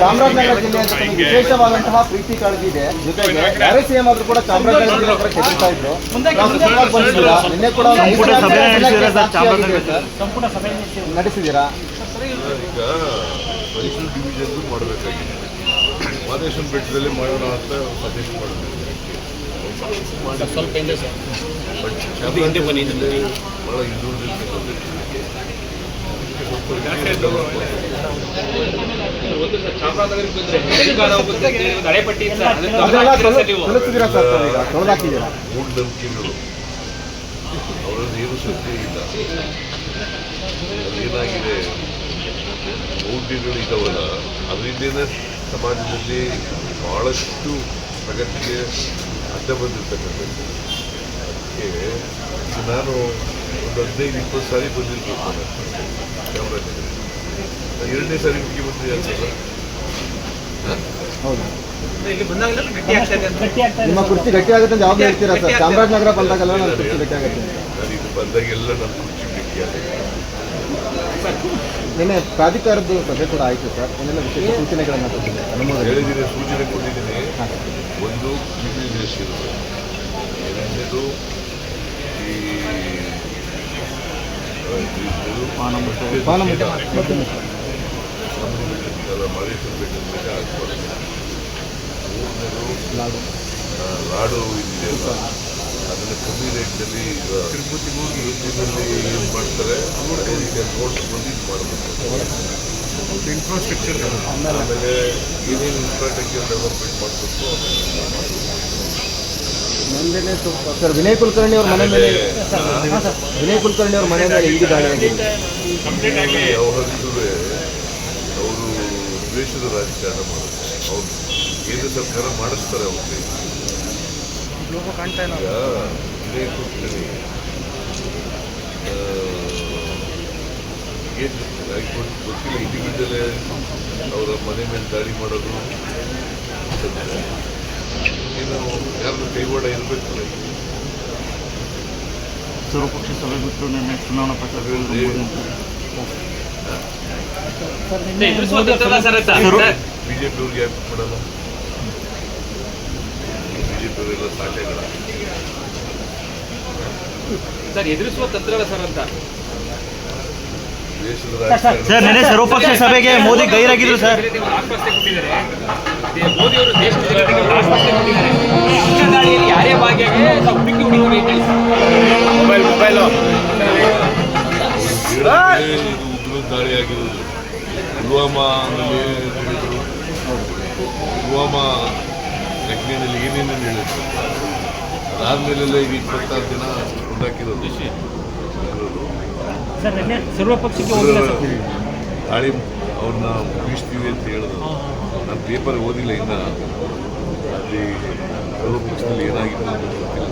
ಚಾಮರಾಜನಗರ ಜಿಲ್ಲೆ ಅಂತ ತಮಗೆ ವಿಶೇಷವಾದಂತಹ ಪ್ರೀತಿ ಕಾಳಜಿ ಇದೆ ಜೊತೆಗೆ ಯಾರೇ ಸಿಎಂ ಆದ್ರೂ ಕೂಡ ಚಾಮರಾಜನಗರ ಜಿಲ್ಲೆ ಹತ್ರ ಕೆದರ್ತಾ ಇದ್ರು. ನಾವು ಸುಖವಾಗಿ ಬಂದಿದ್ದೀರಾ? ನಿನ್ನೆ ಕೂಡ ನಡೆಸಿದ್ದೀರಾ? ಈಗ ಮೈಸೂರು ಡಿವಿಷನ್ದು ಮಾಡಬೇಕಾಗಿದೆ. ಮಾದೇಶ್ವರ ಬೆಟ್ಟದಲ್ಲಿ ಮಾಡೋಣ ಅಂತ ಸಜೆಸ್ಟ್ ಮಾಡಿದ್ವಿ ಸ್ವಲ್ಪ ಹಿಂದೆ ಸರ್. ಬಟ್ ಭಾಳ ಹಿಂದುಳಿದಿರ್ತಕ್ಕಂಥ ಅವರಲ್ಲಿ ಏನು ಸತ್ಯ ಇಲ್ಲ ಏನಾಗಿದೆ ಮೌಢ್ಯಗಳು ಇದಾವಲ್ಲ ಅದರಿಂದನೇ ಸಮಾಜದಲ್ಲಿ ಬಹಳಷ್ಟು ಪ್ರಗತಿಗೆ ಅಡ್ಡ ಬಂದಿರ್ತಕ್ಕಂಥದ್ದು. ಅದಕ್ಕೆ ನಾನು ಒಂದು ಹದಿನೈದು ಇಪ್ಪತ್ತು ಸಾರಿ ಬಂದಿರ್ಬೇಕು ಕ್ಯಾಮ್ರಾ ಎರಡನೇ ಸಾರಿ ಮುಖ್ಯಮಂತ್ರಿ ಆಗ್ತಲ್ಲ? ಹೌದು. ಇಲ್ಲಿ ಬಂದಾಗಲೇ ಗಟ್ಟಿ ಆಗ್ತಾ ಇದೆ ಅಂತ. ಗಟ್ಟಿ ಆಗ್ತಾ ಇದೆ ನಿಮ್ಮ ಕುರ್ಚಿ ಗಟ್ಟಿ ಆಗುತ್ತೆ ಅಂತ ಯಾವಾಗ ಹೇಳ್ತೀರಾ ಸರ್? ಚಾಮರಾಜನಗರ ಬಂದಾಗೆಲ್ಲ ನನ್ನ ಕುರ್ಚಿ ಗಟ್ಟಿ ಆಗುತ್ತೆ. ನಾನು ಇದು ಬಂದಾಗೆಲ್ಲ ನನ್ನ ಕುರ್ಚಿ ಆಗುತ್ತೆ. ನಿನ್ನೆ ಪ್ರಾಧಿಕಾರದ ಸಭೆ ಕೂಡ ಆಯಿತು ಸರ್. ಏನೆಲ್ಲ ವಿಶೇಷ ಸೂಚನೆಗಳನ್ನು ಕೊಟ್ಟಿದ್ದಾರೆ? ಅನುಮೋದನೆ. ಹೇಳಿದ್ದೀನಿ ಸೂಚನೆ ಕೊಟ್ಟಿದ್ದೀನಿ. ಒಂದು ಇರುತ್ತೆ ಎರಡನೇದು ಈ ಲಾಡು ಲಾಡು ಇದೆಯಲ್ಲ ಅದನ್ನು ಕಮ್ಮಿ ರೇಟಲ್ಲಿ ಈಗ ತಿರುಪತಿನಲ್ಲಿ ಏನು ಮಾಡ್ತಾರೆ ಅದೇ ನೋಟ್ಸ್ ಬಂದು ಇದು ಮಾಡಬೇಕು. ಇನ್ಫ್ರಾಸ್ಟ್ರಕ್ಚರ್ ಆಮೇಲೆ ಏನೇನು ಇನ್ಫ್ರಾಸ್ಟ್ರಕ್ಚರ್ ಡೆವಲಪ್ಮೆಂಟ್ ಮಾಡಬೇಕು ಸ್ವಲ್ಪ ಸರ್ ವಿನಯ್ ಕುಲಕರ್ಣಿ ಅವ್ರ ಮನೆ ಮೇಲೆ ವಿನಯ್ ಕುಲಕರ್ಣಿ ಅವ್ರ ಮನೆ ಮೇಲೆ ಆಗಿದೆ ವ್ಯವಹರಿಸಿದ್ರೆ ಅವರು ದ್ವೇಷದ ರಾಜಕಾರಣ ಮಾಡುತ್ತೆ. ಅವ್ರು ಕೇಂದ್ರ ಸರ್ಕಾರ ಮಾಡಿಸ್ತಾರೆ ಅವ್ರಿಗೆ. ಈಗ ಕುಲಕರ್ಣಿ ಏನು ಗೊತ್ತಿಲ್ಲ ಇಂಡಿವಿಜುವಲ್ ಅವರ ಮನೆ ಮೇಲೆ ದಾಳಿ ಮಾಡೋದು. ಏನು ಯಾರನ್ನ ಕೈವಾಡ ಇರಬೇಕು ಸರ್ವಪಕ್ಷ ಸಭೆ ಬಿಟ್ಟು ನಿನ್ನೆ ಚುನಾವಣಾ ಪ್ರಚಾರ ಬಿಜೆಪಿ ಅವ್ರಿಗೆ ಯಾಕೆ ಮಾಡಲ್ಲ ಬಿಜೆಪಿ ಅವರೆಲ್ಲ ಸಾಟೆಗಳ ಸರ್ ಎದುರಿಸುವ ತಂತ್ರ ಸರ್ ಅಂತ ಸರ್ ನಿನ್ನೆ ಸರ್ವಪಕ್ಷ ಸಭೆಗೆ ಮೋದಿ ಗೈರಾಗಿದ್ರು ಸರ್ ಮೋದಿ ಅವರು ದೇಶದ ಜನತೆಗೆ ಆಶ್ವಾಸನೆ ಕೊಟ್ಟಿದ್ದಾರೆ ಉಗ್ರ ದಾಳಿಯಲ್ಲಿ ಯಾರೇ ಭಾಗಿಯಾಗಿ ನಾವು ಹುಡುಕಿ ಹುಡುಕಿ ಮೊಬೈಲ್ ಮೊಬೈಲು ಉಗ್ರ ದಾಳಿ ಆಗಿರೋದು ಪುಲ್ವಾಮಾನಲ್ಲಿ ಪುಲ್ವಾಮಾ ಘಟನೆಯಲ್ಲಿ ಏನೇನೇನು ಹೇಳಿದ್ರು? ಅದಾದ್ಮೇಲೆಲ್ಲ ಈಗ ಇಪ್ಪತ್ತಾರು ದಿನ ಸರ್ ದಾಳಿ ಅವ್ರನ್ನ ಮುಗಿಸ್ತೀವಿ ಅಂತ ಹೇಳಿದ್ರು. ನಾನು ಪೇಪರ್ ಓದಿಲ್ಲ ಇನ್ನ. ಅಲ್ಲಿ ಸರ್ವಪಕ್ಷದಲ್ಲಿ ಏನಾಗಿತ್ತು ಅಂತ ಗೊತ್ತಿಲ್ಲ.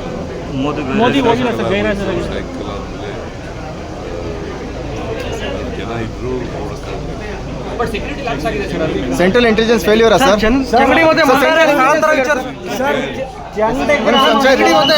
ಸಾಯಂಕಾಲ ಆದಮೇಲೆ ಜನ ಇದ್ರು ನೋಡೋಕ್ಕಾಗಲ್ಲ ಬಟ್ ಸೆಕ್ಯೂರಿಟಿ ಲಾಕ್ಸ್ ಆಗಿದೆ ಸರ್ ಅಲ್ಲಿ ಸೆಂಟ್ರಲ್ ಇಂಟೆಲಿಜೆನ್ಸ್ ಫೇಲ್ಯೂರಾ ಸರ್ ಚಂಗಡಿ ಮತ್ತೆ